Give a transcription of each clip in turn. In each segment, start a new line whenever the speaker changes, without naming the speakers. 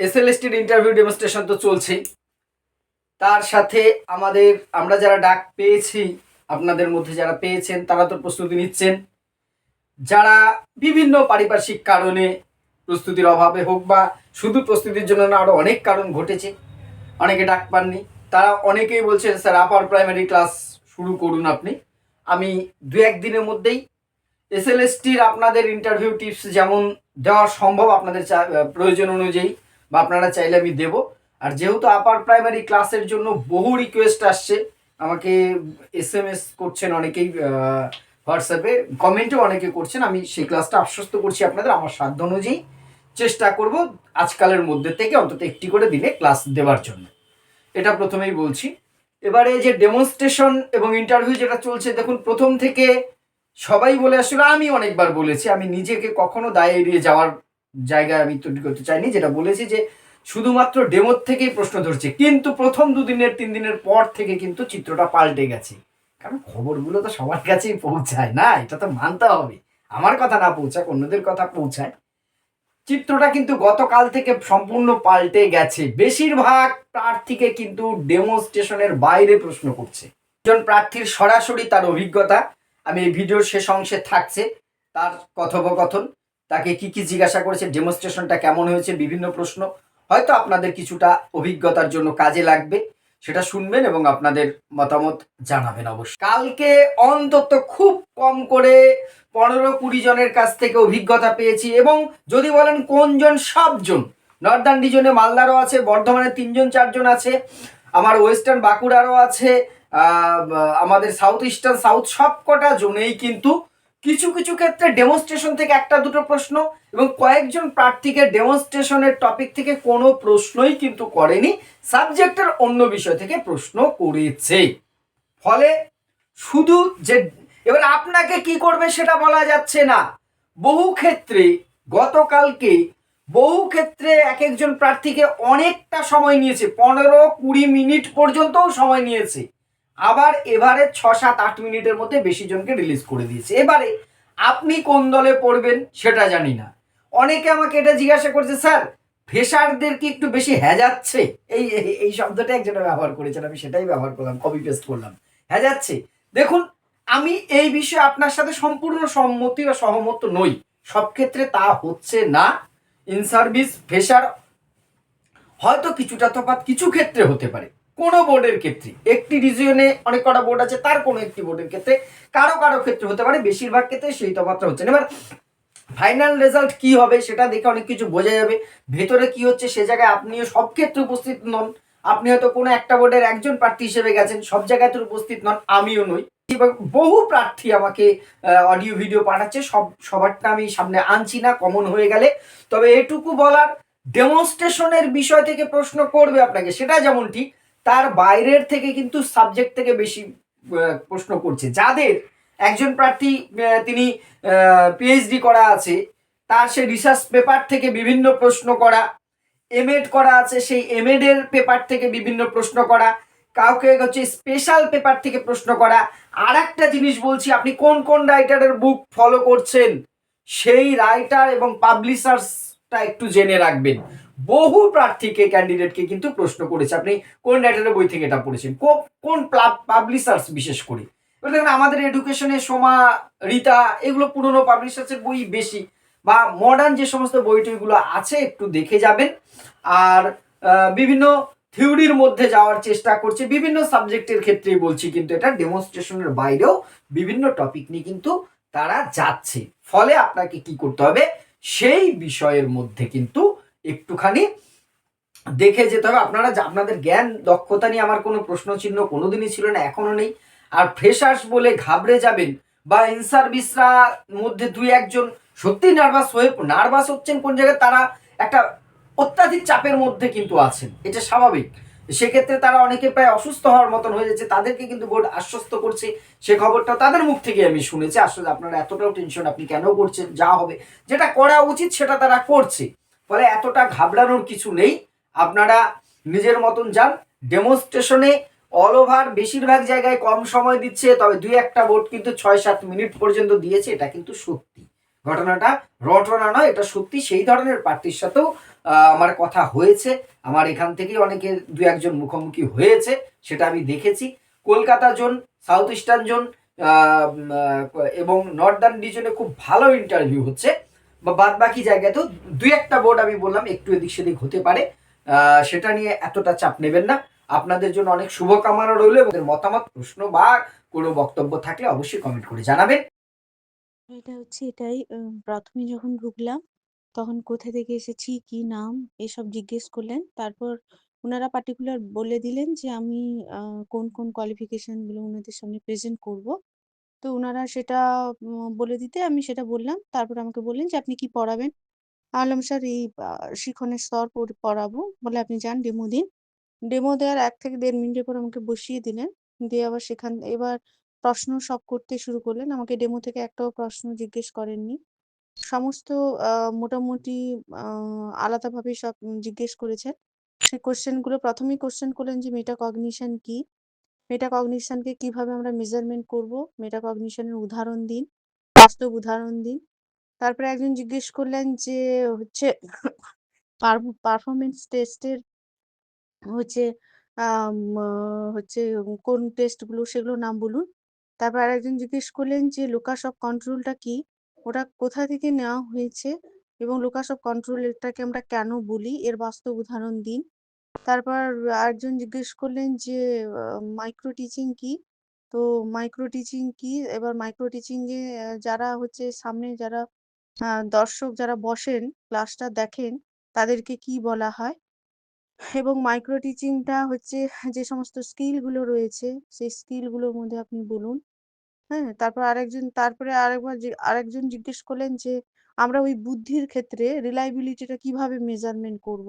এসএলএসটির interview demonstration তো চলছেই। তার সাথে আমাদের, আমরা যারা ডাক পেয়েছি, আপনাদের মধ্যে যারা পেয়েছেন, তারা তো প্রস্তুতি নিচ্ছেন। যারা বিভিন্ন পারিপার্শ্বিক কারণে প্রস্তুতির অভাবে হোক বা শুধু প্রস্তুতির জন্য না আরও অনেক কারণ ঘটেছে। অনেকে ডাক পাননি। তারা অনেকেই বলছেন, স্যার আপার প্রাইমারি ক্লাস শুরু করুন আপনি। আমি দু একদিনের মধ্যেই এসএলএসটির আপনাদের ইন্টারভিউ টিপস যেমন দেওয়া সম্ভব আপনাদের প্রয়োজন অনুযায়ী বা আপনারা চাইলে আমি দেব। আর যেহেতু আপার প্রাইমারি ক্লাসের জন্য বহু রিকোয়েস্ট আসছে, আমাকে এস এম এস করছেন অনেকেই হোয়াটসঅ্যাপে কমেন্টেও অনেকে করছেন, আমি সেই ক্লাসটা আশ্বস্ত করছি আপনাদের, আমার সাধ্য অনুযায়ী চেষ্টা করব আজকালের মধ্যে থেকে অন্তত একটি করে দিনে ক্লাস দেওয়ার জন্য। এটা প্রথমেই বলছি। এবারে যে ডেমনস্ট্রেশন এবং ইন্টারভিউ যেটা চলছে, দেখুন, প্রথম থেকে সবাই বলে আসলে, আমি অনেকবার বলেছি, আমি নিজেকে কখনো দায় এড়িয়ে যাওয়ার জায়গায় আমি তৈরি করতে চাইনি, যেটা বলেছি যে শুধুমাত্র ডেমোর থেকেই প্রশ্ন ধরছে। কিন্তু প্রথম দুদিনের, তিন দিনের পর থেকে কিন্তু চিত্রটা পাল্টে গেছে। কারণ খবরগুলো তো সবার কাছেই পৌঁছায় না, এটা তো মানতে হবে। আমার কথা না পৌঁছাক, অন্যদের কথা পৌঁছায়। চিত্রটা কিন্তু গতকাল থেকে সম্পূর্ণ পাল্টে গেছে। বেশিরভাগ প্রার্থীকে কিন্তু ডেমনস্ট্রেশনের বাইরে প্রশ্ন করছে। একজন প্রার্থীর সরাসরি তার অভিজ্ঞতা, আমি এই ভিডিওর শেষ অংশে থাকছে, তার কথোপকথন। তাকে কি কি জিজ্ঞাসা করেছে ডেমনস্ট্রেশনটা কেমন হয়েছে, বিভিন্ন প্রশ্ন। হয়তো আপনাদের কিছুটা অভিজ্ঞতার জন্য কাজে লাগবে, সেটা শুনবেন এবং আপনাদের মতামত জানাবেন অবশ্যই। কালকে অন্তত খুব কম করে পনেরো কুড়ি জনের কাছ থেকে অভিজ্ঞতা পেয়েছি এবং যদি বলেন কোনজন সবজন নর্দার্ন ডিজনে মালদারও আছে, বর্ধমানে তিনজন, চারজন আছে, আমার ওয়েস্টার্ন বাঁকুড়ারও আছে আমাদের সাউথ ইস্টার্ন সাউথ সব কটা জোনেই কিন্তু কিছু কিছু ক্ষেত্রে ডেমনস্ট্রেশন থেকে একটা দুটো প্রশ্ন এবং কয়েকজন প্রার্থীকে ডেমনস্ট্রেশনের টপিক থেকে কোনো প্রশ্নই কিন্তু করেনি সাবজেক্টের অন্য বিষয় থেকে প্রশ্ন করেছে। ফলে শুধু যে, এবার আপনাকে কি করবে সেটা বলা যাচ্ছে না। বহু ক্ষেত্রে গতকালকে, বহু ক্ষেত্রে এক একজন প্রার্থীকে অনেকটা সময় নিয়েছে, পনেরো কুড়ি মিনিট পর্যন্তও সময় নিয়েছে। আবার এবারে ছ সাত আট মিনিটের মধ্যে বেশি জনকে রিলিজ করে দিয়েছে। এবারে আপনি কোন দলে পড়বেন সেটা জানি না। অনেকে আমাকে এটা জিজ্ঞাসা করছে, স্যার ফেসারদের কি একটু বেশি হ্যাজাচ্ছে? এই, এই- শব্দটা একজনে ব্যবহার করেছেন, আমি সেটাই ব্যবহার করলাম কপি পেস্ট করলাম। হ্যাজাচ্ছে। দেখুন, আমি এই বিষয়ে আপনার সাথে সম্পূর্ণ সম্মতি বা সহমত নই। সব ক্ষেত্রে তা হচ্ছে না। ইন সার্ভিস ফ্রেশার হয়তো কিছুটা তফাৎ কিছু ক্ষেত্রে হতে পারে। কোনো বোর্ডের ক্ষেত্রে, একটি রিজিয়নে অনেক কটা বোর্ড আছে, তার কোনো একটি বোর্ডের ক্ষেত্রে কারও কারও ক্ষেত্রে হতে পারে, বেশিরভাগ ক্ষেত্রে সেই তফাৎটা হচ্ছে না। এবার ফাইনাল রেজাল্ট কি হবে সেটা দেখে অনেক কিছু বোঝা যাবে। ভেতরে কি হচ্ছে, সে জায়গায় আপনিও সব ক্ষেত্রে উপস্থিত নন। আপনি হয়তো কোনো একটা বোর্ডের একজন প্রার্থী হিসেবে গেছেন, সব জায়গায় তো উপস্থিত নন, আমিও নই। বহু প্রার্থী আমাকে অডিও ভিডিও পাঠাচ্ছে, সব, সবারটা আমি সামনে আনছি না কমন হয়ে গেলে। তবে এটুকু বলার ডেমনস্ট্রেশনের বিষয় থেকে প্রশ্ন করবে আপনাকে, সেটা যেমন ঠিক তার বাইরের থেকে কিন্তু সাবজেক্ট থেকে বেশি প্রশ্ন করছে। যাদের একজন প্রার্থী তিনি পিএইচডি করা আছে, তার সে রিসার্চ পেপার থেকে বিভিন্ন প্রশ্ন করা এমএড করা আছে, সেই এমএড এর পেপার থেকে বিভিন্ন প্রশ্ন করা, কাউকে হচ্ছে স্পেশাল পেপার থেকে প্রশ্ন করা। আর একটা জিনিস বলছি, আপনি কোন কোন রাইটারের বুক ফলো করছেন, সেই রাইটার এবং পাবলিশার্সটা একটু জেনে রাখবেন। বহু প্রার্থীকে ক্যান্ডিডেটকে কিন্তু প্রশ্ন করেছে। আপনি কোন রাইটারের বই থেকে এটা পড়েছেন? কোন পাবলিশার্স বিশেষ করে? এবার দেখুন, আমাদের এডুকেশনে সোমা, রীতা, এগুলো পুরনো পাবলিশার্সের বই বেশি বা মডার্ন যে সমস্ত বই টইগুলো আছে, একটু দেখে যাবেন। আর বিভিন্ন থিওরির মধ্যে যাওয়ার চেষ্টা করছে। বিভিন্ন সাবজেক্টের ক্ষেত্রেই বলছি, কিন্তু এটা ডেমনস্ট্রেশনের বাইরেও বিভিন্ন টপিক নিয়ে কিন্তু তারা যাচ্ছে। ফলে আপনাকে কি করতে হবে? সেই বিষয়ের মধ্যে কিন্তু একটুখানি দেখে যেতে হবে। আপনারা আপনাদের জ্ঞান, দক্ষতা নিয়ে আমার কোনো প্রশ্ন চিহ্ন কোনোদিনই ছিল না, এখনও নেই। আর ফ্রেশার্স বলে ঘাবড়ে যাবেন বা ইন সার্ভিসরা মধ্যে দুই একজন সত্যি নার্ভাস হয়ে নার্ভাস হচ্ছেন কোন জায়গায়, তারা একটা অত্যাধিক চাপের মধ্যে কিন্তু আছেন। এটা স্বাভাবিক। সেক্ষেত্রে তারা অনেকে প্রায় অসুস্থ হওয়ার মতন হয়ে যাচ্ছে। তাদেরকে কিন্তু বোর্ড আশ্বস্ত করছে। সে খবরটা তাদের মুখ থেকে আমি শুনেছি। আসলে আপনারা এতটাও টেনশন আপনি কেন করছেন? যা হবে। যেটা করা উচিত সেটা তারা করছে। ফলে এতটা ঘাবড়ানোর কিছু নেই। আপনারা নিজের মতন যান। ডেমনস্ট্রেশনে অল ওভার বেশিরভাগ জায়গায় কম সময় দিচ্ছে, তবে দুই একটা বোর্ড কিন্তু ছয় সাত মিনিট পর্যন্ত দিয়েছে, এটা কিন্তু সত্যি। ঘটনাটা রটনা নয়, এটা সত্যি সেই ধরনের প্রার্থীর সাথেও আমার কথা হয়েছে। আমার এখান থেকে অনেকে দু একজন মুখোমুখি হয়েছে, সেটা আমি দেখেছি। Kolkata zone south eastern zone এবং নর্দার্ন রিজনে খুব ভালো ইন্টারভিউ হচ্ছে। বা বাদ বাকি জায়গাতেও দুই একটা বোর্ড আমি বললাম, একটু এদিক সেদিক হতে পারে। সেটা নিয়ে এতটা চাপ নেবেন না। আপনাদের জন্য অনেক শুভকামনা রইল এবং মতামত, প্রশ্ন বা কোনো বক্তব্য থাকলে অবশ্যই কমেন্ট করে জানাবেন।
এটা হচ্ছে এটাই প্রথমে যখন ঢুকলাম, তখন কোথা থেকে এসেছি, কি নাম, এসব জিজ্ঞেস করলেন। তারপর ওনারা পার্টিকুলার বলে দিলেন যে আমি কোন কোন কোয়ালিফিকেশনগুলো ওনাদের সামনে প্রেজেন্ট করব। তো ওনারা সেটা বলে দিতে আমি সেটা বললাম। তারপর আমাকে বললেন যে, আপনি কি পড়াবেন? আলম স্যার এই শিখনের স্তর পড়- পড়াবো। বলে, আপনি যান, ডেমো দিন। ডেমো দেওয়ার এক থেকে দেড় মিনিটের পর আমাকে বসিয়ে দিলেন। দিয়ে আবার সেখান, এবার প্রশ্ন সব করতে শুরু করলেন। আমাকে ডেমো থেকে একটাও প্রশ্ন জিজ্ঞেস করেননি। সমস্ত মোটামুটি আলাদাভাবে সব জিজ্ঞেস করেছেন। সেই কোশ্চেনগুলো প্রথমেই কোশ্চেন করলেন যে মেটা কগনিশন কি? মেটা কগনিশনকে কীভাবে আমরা মেজারমেন্ট করব? মেটা কগনিশনের উদাহরণ দিন, বাস্তব উদাহরণ দিন। তারপরে একজন জিজ্ঞেস করলেন যে, হচ্ছে পারফরমেন্স টেস্টের হচ্ছে হচ্ছে কোন টেস্টগুলো সেগুলো নাম বলুন। তারপর আরেকজন জিজ্ঞেস করলেন যে লোকাস অফ কন্ট্রোলটা কি? ওটা কোথা থেকে নেওয়া হয়েছে? এবং লোকাস অফ কন্ট্রোল এটাকে আমরা কেন বলি? এর বাস্তব উদাহরণ দিন। তারপর আরেকজন জিজ্ঞেস করলেন যে মাইক্রো টিচিং কি? তো মাইক্রো টিচিং কি? এবার মাইক্রো টিচিং এ যারা হচ্ছে সামনে যারা দর্শক যারা বসেন ক্লাসটা দেখেন, তাদেরকে কি বলা হয়? এবং মাইক্রো টিচিংটা হচ্ছে যে সমস্ত স্কিলগুলো রয়েছে, সেই স্কিলগুলোর মধ্যে আপনি বলুন। হ্যাঁ তারপর আরেকজন, তারপরে আরেকবার আরেকজন জিজ্ঞেস করলেন যে, আমরা ওই বুদ্ধির ক্ষেত্রে রিলায়েবিলিটিটা কীভাবে মেজারমেন্ট করব?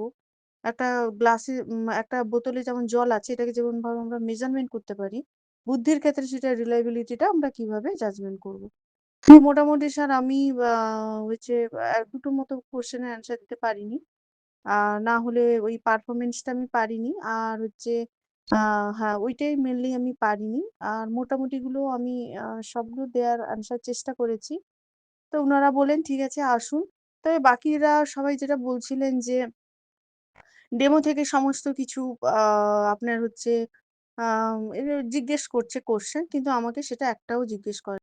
একটা গ্লাসে একটা বোতলে যেমন জল আছে, এটাকে যেমন ভাবে আমরা মেজারমেন্ট করতে পারি, বুদ্ধির ক্ষেত্রে সেটা রিলায়েবিলিটিটা আমরা কীভাবে জাজমেন্ট করব? তো মোটামুটি স্যার আমি হচ্ছে দুটো মতো কোশ্চেনের অ্যান্সার দিতে পারিনি। আহ না হলে ওই পারফরমেন্সটা আমি পারিনি, আর হচ্ছে হ্যাঁ ওইটাই মেনলি আমি পারিনি। আর মোটামুটি গুলো আমি সবগুলো দেওয়ার আনসার চেষ্টা করেছি। তো ওনারা বলেন ঠিক আছে, আসুন। তবে বাকিরা সবাই যেটা বলছিলেন যে ডেমো থেকে সমস্ত কিছু আপনার হচ্ছে জিজ্ঞেস করছে কোশ্চেন কিন্তু আমাকে সেটা একটাও জিজ্ঞেস করে